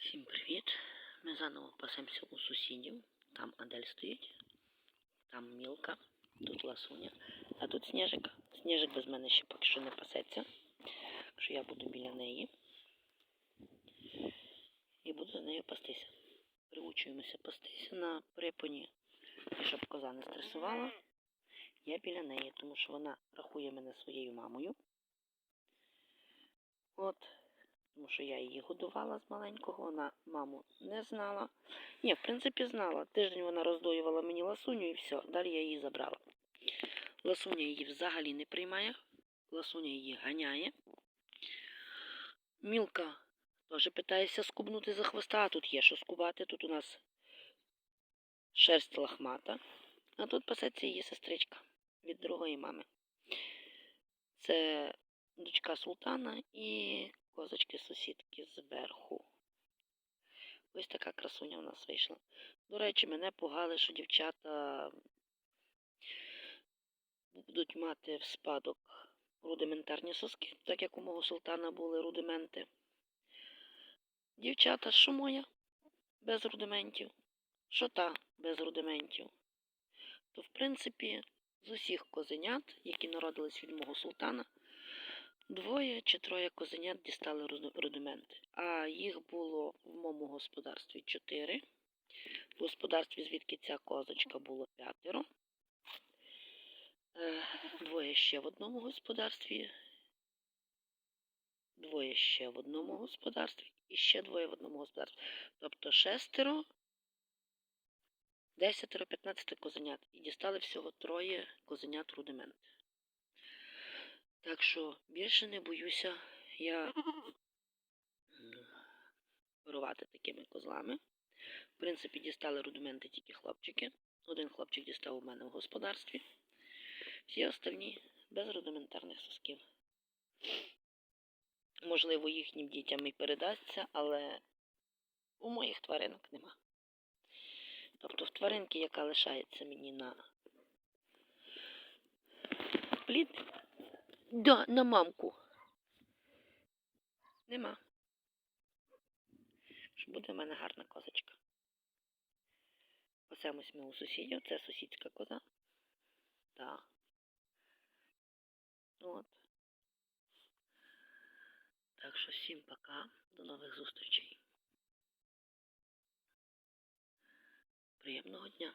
Всім привіт! Ми заново пасемося у сусідів. Там Адель стоїть, там Мілка, тут Ласуня, а тут Сніжик. Сніжик без мене ще поки що не пасеться, що я буду біля неї. І буду з нею пастися. Приучуємося пастися на припоні, і щоб коза не стресувала. Я біля неї, тому що вона рахує мене своєю мамою. От, тому що я її годувала з маленького, вона маму не знала. Ні, в принципі, знала. Тиждень вона роздоювала мені ласуню і все, далі я її забрала. Ласуня її взагалі не приймає, ласуня її ганяє. Мілка теж питається скубнути за хвоста, а тут є що скубати. Тут у нас шерсть лахмата, а тут пасеться її сестричка від другої мами. Це дочка султана і козочки сусідки зверху. Ось така красуня в нас вийшла. До речі, мене пугали, що дівчата будуть мати в спадок рудиментарні соски, так як у мого султана були рудименти. Дівчата, що моя? Без рудиментів. Що та без рудиментів? То, в принципі, з усіх козенят, які народились від мого султана, двоє чи троє козенят дістали рудименти. А їх було в моєму господарстві чотири. В господарстві, звідки ця козочка було п'ятеро. Е, Двоє ще в одному господарстві. Двоє ще в одному господарстві і ще двоє в одному господарстві. Тобто шестеро, десятеро, п'ятнадцяти козенят. І дістали всього троє козенят рудимент. Так що більше не боюся я керувати такими козлами. В принципі, дістали рудименти тільки хлопчики. Один хлопчик дістав у мене в господарстві. Всі остальні без рудиментарних сосків. Можливо, їхнім дітям і передасться, але у моїх тваринок нема. Тобто в тваринки, яка лишається мені на плід, да, на мамку. Нема. Що буде в мене гарна козочка. Пасемось ми у сусідів, це сусідська коза. Так. От. Так що всім пока. До нових зустрічей. Приємного дня.